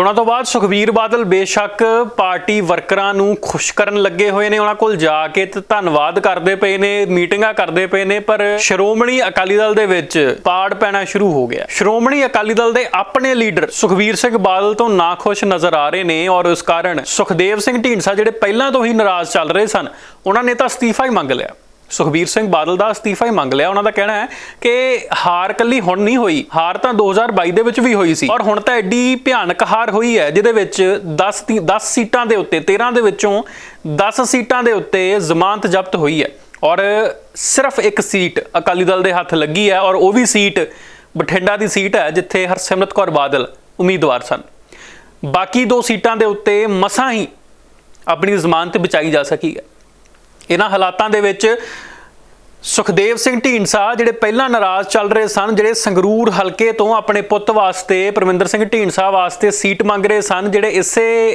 ਚੋਣਾਂ ਤੋਂ ਬਾਅਦ ਸੁਖਬੀਰ ਬਾਦਲ ਬੇਸ਼ੱਕ ਪਾਰਟੀ ਵਰਕਰਾਂ ਨੂੰ ਖੁਸ਼ ਕਰਨ ਲੱਗੇ ਹੋਏ ਨੇ, ਉਹਨਾਂ ਕੋਲ ਜਾ ਕੇ ਤੇ ਧੰਨਵਾਦ ਕਰਦੇ ਪਏ ਨੇ, ਮੀਟਿੰਗਾਂ ਕਰਦੇ ਪਏ ਨੇ, ਪਰ ਸ਼੍ਰੋਮਣੀ ਅਕਾਲੀ ਦਲ ਦੇ ਵਿੱਚ ਪਾੜ ਪੈਣਾ ਸ਼ੁਰੂ ਹੋ ਗਿਆ। ਸ਼੍ਰੋਮਣੀ ਅਕਾਲੀ ਦਲ ਦੇ ਆਪਣੇ ਲੀਡਰ ਸੁਖਬੀਰ ਸਿੰਘ ਬਾਦਲ ਤੋਂ ਨਾਖੁਸ਼ ਨਜ਼ਰ ਆ ਰਹੇ ਨੇ ਔਰ ਉਸ ਕਾਰਨ ਸੁਖਦੇਵ ਸਿੰਘ ਢੀਂਡਸਾ ਜਿਹੜੇ ਪਹਿਲਾਂ ਤੋਂ ਹੀ ਨਾਰਾਜ਼ ਚੱਲ ਰਹੇ ਸਨ, ਉਹਨਾਂ ਨੇ ਤਾਂ ਅਸਤੀਫਾ ਹੀ ਮੰਗ ਲਿਆ। ਸੁਖਬੀਰ ਸਿੰਘ ਬਾਦਲ ਦਾ ਅਸਤੀਫਾ ਹੀ ਮੰਗ ਲਿਆ। ਉਹਨਾਂ ਦਾ ਕਹਿਣਾ ਹੈ ਕਿ ਹਾਰ ਕੱਲੀ ਹੁਣ ਨਹੀਂ ਹੋਈ, ਹਾਰ ਤਾਂ 2022 ਦੇ ਵਿੱਚ ਵੀ ਹੋਈ ਸੀ। ਔਰ ਹੁਣ ਤਾਂ ਐਡੀ ਭਿਆਨਕ ਹਾਰ ਹੋਈ ਹੈ, ਜਿਹਦੇ ਵਿੱਚ 10 ਤੀ- 10 ਸੀਟਾਂ ਦੇ ਉੱਤੇ 13 ਦੇ ਵਿੱਚੋਂ 10 ਸੀਟਾਂ ਦੇ ਉੱਤੇ ਜ਼ਮਾਨਤ ਜ਼ਬਤ ਹੋਈ ਹੈ। ਔਰ ਸਿਰਫ ਇੱਕ ਸੀਟ ਅਕਾਲੀ ਦਲ ਦੇ ਹੱਥ ਲੱਗੀ ਹੈ ਔਰ ਉਹ ਵੀ ਸੀਟ ਬਠਿੰਡਾ ਦੀ ਸੀਟ ਹੈ, ਜਿੱਥੇ ਹਰਸਿਮਰਤ ਕੌਰ ਬਾਦਲ ਉਮੀਦਵਾਰ ਸਨ। ਬਾਕੀ ਦੋ ਸੀਟਾਂ ਦੇ ਉੱਤੇ ਮਸਾਂ ਹੀ ਆਪਣੀ ਜ਼ਮਾਨਤ ਬਚਾਈ ਜਾ ਸਕੀ ਹੈ। ਇਹਨਾਂ ਹਾਲਾਤਾਂ ਦੇ ਵਿੱਚ ਸੁਖਦੇਵ ਸਿੰਘ ਢੀਂਡਸਾ ਜਿਹੜੇ ਪਹਿਲਾਂ ਨਾਰਾਜ਼ ਚੱਲ ਰਹੇ ਸਨ, ਜਿਹੜੇ ਸੰਗਰੂਰ ਹਲਕੇ ਤੋਂ ਆਪਣੇ ਪੁੱਤ ਵਾਸਤੇ, ਪਰਮਿੰਦਰ ਸਿੰਘ ਢੀਂਡਸਾ ਵਾਸਤੇ ਸੀਟ ਮੰਗ ਰਹੇ ਸਨ, ਜਿਹੜੇ ਇਸੇ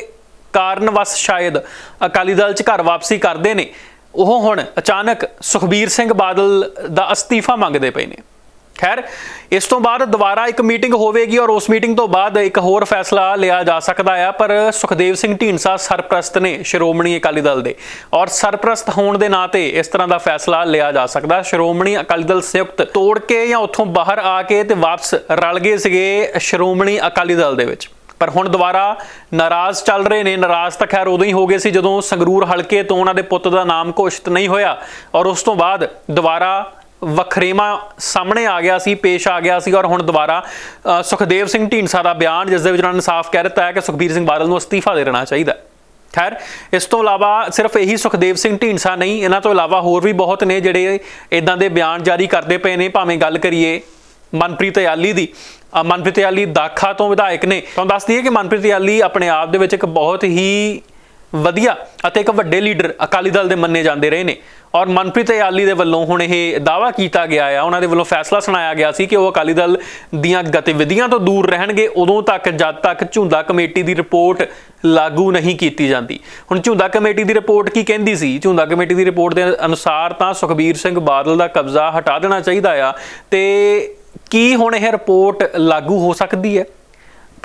ਕਾਰਨ ਕਾਰਨਵਸ ਸ਼ਾਇਦ ਅਕਾਲੀ ਦਲ 'ਚ ਘਰ ਵਾਪਸੀ ਕਰਦੇ ਨੇ, ਉਹ ਹੁਣ ਅਚਾਨਕ ਸੁਖਬੀਰ ਸਿੰਘ ਬਾਦਲ ਦਾ ਅਸਤੀਫਾ ਮੰਗਦੇ ਪਏ ਨੇ। ਖੈਰ, ਇਸ ਤੋਂ ਬਾਅਦ ਦੁਬਾਰਾ ਇੱਕ ਮੀਟਿੰਗ ਹੋਵੇਗੀ ਔਰ ਉਸ ਮੀਟਿੰਗ ਤੋਂ ਬਾਅਦ ਇੱਕ ਹੋਰ ਫੈਸਲਾ ਲਿਆ ਜਾ ਸਕਦਾ ਆ, ਪਰ ਸੁਖਦੇਵ ਸਿੰਘ ਢੀਂਡਸਾ ਸਰਪ੍ਰਸਤ ਨੇ ਸ਼੍ਰੋਮਣੀ ਅਕਾਲੀ ਦਲ ਦੇ ਔਰ ਸਰਪ੍ਰਸਤ ਹੋਣ ਦੇ ਨਾਤੇ ਇਸ ਤਰ੍ਹਾਂ ਦਾ ਫੈਸਲਾ ਲਿਆ ਜਾ ਸਕਦਾ। ਸ਼੍ਰੋਮਣੀ ਅਕਾਲੀ ਦਲ ਸੰਯੁਕਤ ਤੋੜ ਕੇ ਜਾਂ ਉੱਥੋਂ ਬਾਹਰ ਆ ਕੇ ਤੇ ਵਾਪਸ ਰਲ ਗਏ ਸੀਗੇ ਸ਼੍ਰੋਮਣੀ ਅਕਾਲੀ ਦਲ ਦੇ ਵਿੱਚ। ਪਰ ਹੁਣ ਦੁਬਾਰਾ ਨਾਰਾਜ਼ ਚੱਲ ਰਹੇ ਨੇ। ਨਾਰਾਜ਼ ਤਾਂ ਖੈਰ ਉਦੋਂ ਹੀ ਹੋ ਗਏ ਸੀ ਜਦੋਂ ਸੰਗਰੂਰ ਹਲਕੇ ਤੋਂ ਉਹਨਾਂ ਦੇ ਪੁੱਤ ਦਾ ਨਾਮ ਘੋਸ਼ਿਤ ਨਹੀਂ ਹੋਇਆ ਔਰ ਉਸ ਤੋਂ ਬਾਅਦ ਦੁਬਾਰਾ ਵਖਰੇਵਾ ਸਾਹਮਣੇ ਆ ਗਿਆ ਸੀ, ਪੇਸ਼ ਆ ਗਿਆ ਸੀ ਔਰ ਹੁਣ ਦੁਬਾਰਾ ਸੁਖਦੇਵ ਸਿੰਘ ਢੀਂਡਸਾ ਦਾ ਬਿਆਨ, ਜਿਸ ਦੇ ਵਿੱਚ ਉਹਨਾਂ ਨੇ ਸਾਫ਼ ਕਹਿ ਦਿੱਤਾ ਹੈ ਕਿ ਸੁਖਬੀਰ ਸਿੰਘ ਬਾਦਲ ਨੂੰ ਅਸਤੀਫਾ ਦੇ ਦੇਣਾ ਚਾਹੀਦਾ ਹੈ। ਖੈਰ, ਇਸ ਤੋਂ ਇਲਾਵਾ ਸਿਰਫ ਇਹੀ ਸੁਖਦੇਵ ਸਿੰਘ ਢੀਂਡਸਾ ਨਹੀਂ, ਇਹਨਾਂ ਤੋਂ ਇਲਾਵਾ ਹੋਰ ਵੀ ਬਹੁਤ ਨੇ ਜਿਹੜੇ ਇਦਾਂ ਦੇ ਬਿਆਨ ਜਾਰੀ ਕਰਦੇ ਪਏ ਨੇ, ਭਾਵੇਂ ਗੱਲ ਕਰੀਏ ਮਨਪ੍ਰੀਤ ਯਾਲੀ ਦੀ। ਮਨਪ੍ਰੀਤ ਯਾਲੀ ਦਾਖਾ ਤੋਂ ਵਿਧਾਇਕ ਨੇ। ਤੁਹਾਨੂੰ ਦੱਸ ਦਈਏ ਕਿ ਮਨਪ੍ਰੀਤ ਯਾਲੀ ਆਪਣੇ ਆਪ ਦੇ ਵਿੱਚ ਇੱਕ ਬਹੁਤ ਹੀ ਵਧੀਆ ਅਤੇ ਇੱਕ ਵੱਡੇ ਲੀਡਰ ਅਕਾਲੀ ਦਲ ਦੇ ਮੰਨੇ ਜਾਂਦੇ ਰਹੇ ਨੇ। ਔਰ ਮਨਪ੍ਰੀਤ ਯਾਲੀ ਦੇ ਵੱਲੋਂ ਹੁਣ ਇਹ ਦਾਵਾ ਕੀਤਾ ਗਿਆ ਆ, ਉਹਨਾਂ ਦੇ ਵੱਲੋਂ ਫੈਸਲਾ ਸੁਣਾਇਆ ਗਿਆ ਸੀ ਕਿ ਉਹ ਅਕਾਲੀ ਦਲ ਦੀਆਂ ਗਤੀਵਿਧੀਆਂ ਤੋਂ ਦੂਰ ਰਹਿਣਗੇ, ਉਦੋਂ ਤੱਕ ਜਦ ਤੱਕ ਝੁੰਦਾ ਕਮੇਟੀ ਦੀ ਰਿਪੋਰਟ ਲਾਗੂ ਨਹੀਂ ਕੀਤੀ ਜਾਂਦੀ। ਹੁਣ ਝੁੰਦਾ ਕਮੇਟੀ ਦੀ ਰਿਪੋਰਟ ਕੀ ਕਹਿੰਦੀ ਸੀ? ਝੁੰਦਾ ਕਮੇਟੀ ਦੀ ਰਿਪੋਰਟ ਦੇ ਅਨੁਸਾਰ ਤਾਂ ਸੁਖਬੀਰ ਸਿੰਘ ਬਾਦਲ ਦਾ ਕਬਜ਼ਾ ਹਟਾ ਦੇਣਾ ਚਾਹੀਦਾ ਆ, ਤੇ ਕੀ ਹੁਣ ਇਹ ਰਿਪੋਰਟ ਲਾਗੂ ਹੋ ਸਕਦੀ ਹੈ?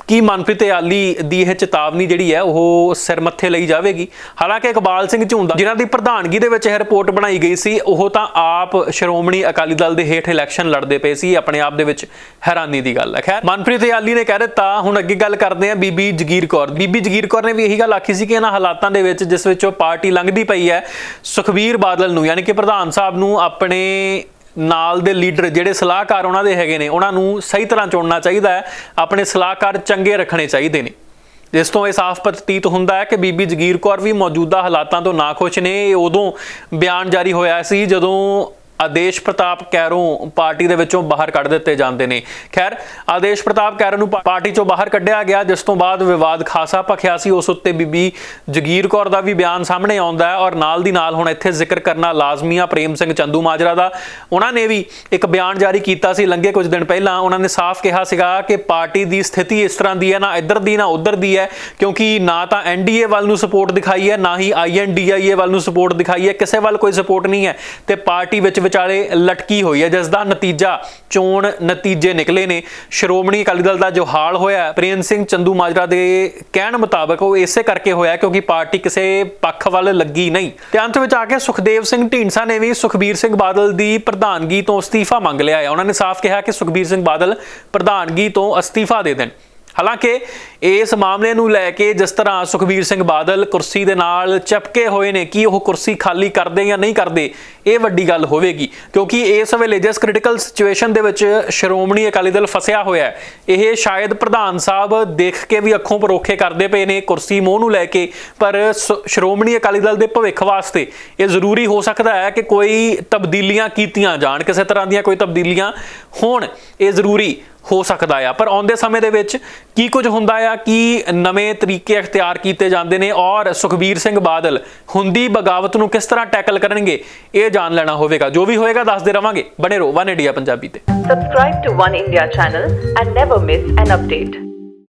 ਕੀ ਮਨਪ੍ਰੀਤ ਆਲੀ ਦੀ ਇਹ ਚੇਤਾਵਨੀ ਜਿਹੜੀ ਹੈ, ਉਹ ਸਿਰ ਮੱਥੇ ਲਈ ਜਾਵੇਗੀ? ਹਾਲਾਂਕਿ ਇਕਬਾਲ ਸਿੰਘ ਝੁੰਦਾ ਜਿਨ੍ਹਾਂ ਦੀ ਪ੍ਰਧਾਨਗੀ ਦੇ ਵਿੱਚ ਇਹ ਰਿਪੋਰਟ ਬਣਾਈ ਗਈ ਸੀ, ਉਹ ਤਾਂ ਆਪ ਸ਼੍ਰੋਮਣੀ ਅਕਾਲੀ ਦਲ ਦੇ ਹੇਠ ਇਲੈਕਸ਼ਨ ਲੜਦੇ ਪਏ ਸੀ, ਆਪਣੇ ਆਪ ਦੇ ਵਿੱਚ ਹੈਰਾਨੀ ਦੀ ਗੱਲ ਹੈ। ਖੈਰ, ਮਨਪ੍ਰੀਤ ਆਲੀ ਨੇ ਕਹਿ ਦਿੱਤਾ, ਹੁਣ ਅੱਗੇ ਗੱਲ ਕਰਦੇ ਹਾਂ ਬੀਬੀ ਜਗੀਰ ਕੌਰ ਬੀਬੀ ਜਗੀਰ ਕੌਰ ਨੇ ਵੀ ਇਹੀ ਗੱਲ ਆਖੀ ਸੀ ਕਿ ਇਹਨਾਂ ਹਾਲਾਤਾਂ ਦੇ ਵਿੱਚ ਜਿਸ ਵਿੱਚ ਉਹ ਪਾਰਟੀ ਲੰਘਦੀ ਪਈ ਹੈ, ਸੁਖਬੀਰ ਬਾਦਲ ਨੂੰ, ਯਾਨੀ ਕਿ ਪ੍ਰਧਾਨ ਸਾਹਿਬ ਨੂੰ, ਆਪਣੇ ਨਾਲ ਦੇ ਲੀਡਰ ਜਿਹੜੇ ਸਲਾਹਕਾਰ ਉਹਨਾਂ ਦੇ ਹੈਗੇ ਨੇ, ਉਹਨਾਂ ਨੂੰ ਸਹੀ ਤਰ੍ਹਾਂ ਚੁਣਨਾ ਚਾਹੀਦਾ ਹੈ, ਆਪਣੇ ਸਲਾਹਕਾਰ ਚੰਗੇ ਰੱਖਣੇ ਚਾਹੀਦੇ ਨੇ। ਜਿਸ ਤੋਂ ਇਹ ਸਾਫ਼ ਪ੍ਰਤੀਤ ਹੁੰਦਾ ਹੈ ਕਿ ਬੀਬੀ ਜਗੀਰ ਕੌਰ ਵੀ ਮੌਜੂਦਾ ਹਾਲਾਤਾਂ ਤੋਂ ਨਾਖੁਸ਼ ਨੇ। ਇਹ ਉਦੋਂ ਬਿਆਨ ਜਾਰੀ ਹੋਇਆ ਸੀ ਜਦੋਂ ਆਦੇਸ਼ ਪ੍ਰਤਾਪ ਕੈਰੋਂ ਪਾਰਟੀ ਦੇ ਵਿੱਚੋਂ ਬਾਹਰ ਕੱਢ ਦਿੱਤੇ ਜਾਂਦੇ ਨੇ। ਖੈਰ, ਆਦੇਸ਼ ਪ੍ਰਤਾਪ ਕੈਰੋਂ ਨੂੰ ਪਾ- ਪਾਰਟੀ ਚੋਂ ਬਾਹਰ ਕੱਢਿਆ ਗਿਆ, ਜਿਸ ਤੋਂ ਬਾਅਦ ਵਿਵਾਦ ਖਾਸਾ ਭਖਿਆ ਸੀ। ਉਸ ਉੱਤੇ ਬੀਬੀ ਜਗੀਰ ਕੌਰ ਦਾ ਵੀ ਬਿਆਨ ਸਾਹਮਣੇ ਆਉਂਦਾ ਹੈ ਔਰ ਨਾਲ ਦੀ ਨਾਲ ਹੁਣ ਇੱਥੇ ਜ਼ਿਕਰ ਕਰਨਾ ਲਾਜ਼ਮੀ ਆ ਪ੍ਰੇਮ ਸਿੰਘ ਚੰਦੂ ਮਾਜਰਾ ਦਾ। ਉਹਨਾਂ ਨੇ ਵੀ ਇੱਕ ਬਿਆਨ ਜਾਰੀ ਕੀਤਾ ਸੀ ਲੰਘੇ ਕੁਝ ਦਿਨ ਪਹਿਲਾਂ। ਉਹਨਾਂ ਨੇ ਸਾਫ਼ ਕਿਹਾ ਸੀਗਾ ਕਿ ਪਾਰਟੀ ਦੀ ਸਥਿਤੀ ਇਸ ਤਰ੍ਹਾਂ ਦੀ ਹੈ, ਨਾ ਇੱਧਰ ਦੀ, ਨਾ ਉੱਧਰ ਦੀ ਹੈ, ਕਿਉਂਕਿ ਨਾ ਤਾਂ ਐਨਡੀਏ ਵੱਲ ਨੂੰ ਸਪੋਰਟ ਦਿਖਾਈ ਹੈ, ਨਾ ਹੀ ਆਈਐਨਡੀਆਈਏ ਵੱਲ ਨੂੰ ਸਪੋਰਟ ਦਿਖਾਈ ਹੈ। ਕਿਸੇ ਵੱਲ ਕੋਈ ਸਪੋਰਟ ਨਹੀਂ ਹੈ ਤੇ ਪਾਰਟੀ ਵਿੱਚ ਵਿਚਾਲੇ ਲਟਕੀ ਹੋਈ ਹੈ ਜਿਸ ਦਾ ਨਤੀਜਾ ਚੋਣ ਨਤੀਜੇ ਨਿਕਲੇ ਨੇ। ਸ਼੍ਰੋਮਣੀ ਅਕਾਲੀ ਦਲ ਦਾ ਜੋ ਹਾਲ ਹੋਇਆ ਪ੍ਰੇਮ ਸਿੰਘ ਚੰਦੂ ਮਾਜਰਾ ਦੇ ਕਹਿਣ ਮੁਤਾਬਕ ਉਹ ਇਸੇ ਕਰਕੇ ਹੋਇਆ ਕਿਉਂਕਿ ਪਾਰਟੀ ਕਿਸੇ ਪੱਖ ਵੱਲ ਲੱਗੀ ਨਹੀਂ। ਤੇ ਅੰਤ ਵਿੱਚ ਆ ਕੇ ਸੁਖਦੇਵ ਸਿੰਘ ਢੀਂਡਸਾ ਨੇ ਵੀ ਸੁਖਬੀਰ ਸਿੰਘ ਬਾਦਲ ਦੀ ਪ੍ਰਧਾਨਗੀ ਤੋਂ ਅਸਤੀਫਾ ਮੰਗ ਲਿਆ ਹੈ। ਉਹਨਾਂ ਨੇ ਸਾਫ਼ ਕਿਹਾ ਕਿ ਸੁਖਬੀਰ ਸਿੰਘ ਬਾਦਲ ਪ੍ਰਧਾਨਗੀ ਤੋਂ ਅਸਤੀਫਾ ਦੇ ਦੇਣ। ਹਾਲਾਂਕਿ ਇਸ ਮਾਮਲੇ ਨੂੰ ਲੈ ਕੇ ਜਿਸ ਤਰ੍ਹਾਂ ਸੁਖਬੀਰ ਸਿੰਘ ਬਾਦਲ ਕੁਰਸੀ ਦੇ ਨਾਲ ਚਪਕੇ ਹੋਏ ਨੇ, ਕਿ ਉਹ ਕੁਰਸੀ ਖਾਲੀ ਕਰਦੇ ਜਾਂ ਨਹੀਂ ਕਰਦੇ, ਇਹ ਵੱਡੀ ਗੱਲ ਹੋਵੇਗੀ। ਕਿਉਂਕਿ ਇਸ ਵੇਲੇ ਜਿਸ ਕ੍ਰਿਟੀਕਲ ਸਿਚੁਏਸ਼ਨ ਦੇ ਵਿੱਚ ਸ਼੍ਰੋਮਣੀ ਅਕਾਲੀ ਦਲ ਫਸਿਆ ਹੋਇਆ ਹੈ, ਇਹ ਸ਼ਾਇਦ ਪ੍ਰਧਾਨ ਸਾਹਿਬ ਦੇਖ ਕੇ ਵੀ ਅੱਖੋਂ ਪਰੋਖੇ ਕਰਦੇ ਪਏ ਨੇ, ਕੁਰਸੀ ਮੋਹ ਨੂੰ ਲੈ ਕੇ, ਪਰ ਸ- ਸ਼੍ਰੋਮਣੀ ਅਕਾਲੀ ਦਲ ਦੇ ਭਵਿੱਖ ਵਾਸਤੇ ਇਹ ਜ਼ਰੂਰੀ ਹੋ ਸਕਦਾ ਹੈ ਕਿ ਕੋਈ ਤਬਦੀਲੀਆਂ ਕੀਤੀਆਂ ਜਾਣ, ਕਿਸੇ ਤਰ੍ਹਾਂ ਦੀਆਂ ਕੋਈ ਤਬਦੀਲੀਆਂ ਹੋਣ, ਇਹ ਜ਼ਰੂਰੀ। ਹੋ ਸਕਦਾ ਆ। ਪਰ ਆਉਂਦੇ ਸਮੇਂ ਦੇ ਵਿੱਚ ਕੀ ਕੁਝ ਹੁੰਦਾ ਆ, ਕੀ ਨਵੇਂ ਤਰੀਕੇ ਅਖਤਿਆਰ ਕੀਤੇ ਜਾਂਦੇ ਨੇ ਔਰ ਸੁਖਬੀਰ ਸਿੰਘ ਬਾਦਲ ਹੁੰਦੀ ਬਗਾਵਤ ਨੂੰ ਕਿਸ ਤਰ੍ਹਾਂ ਟੈਕਲ ਕਰਨਗੇ, ਇਹ ਜਾਣ ਲੈਣਾ ਹੋਵੇਗਾ। ਜੋ ਵੀ ਹੋਏਗਾ, ਦੱਸਦੇ ਰਵਾਂਗੇ। ਬਣੇ ਰਹੋ ਵਨ ਇੰਡੀਆ ਪੰਜਾਬੀ ਤੇ। Subscribe to One India channel and never miss an update.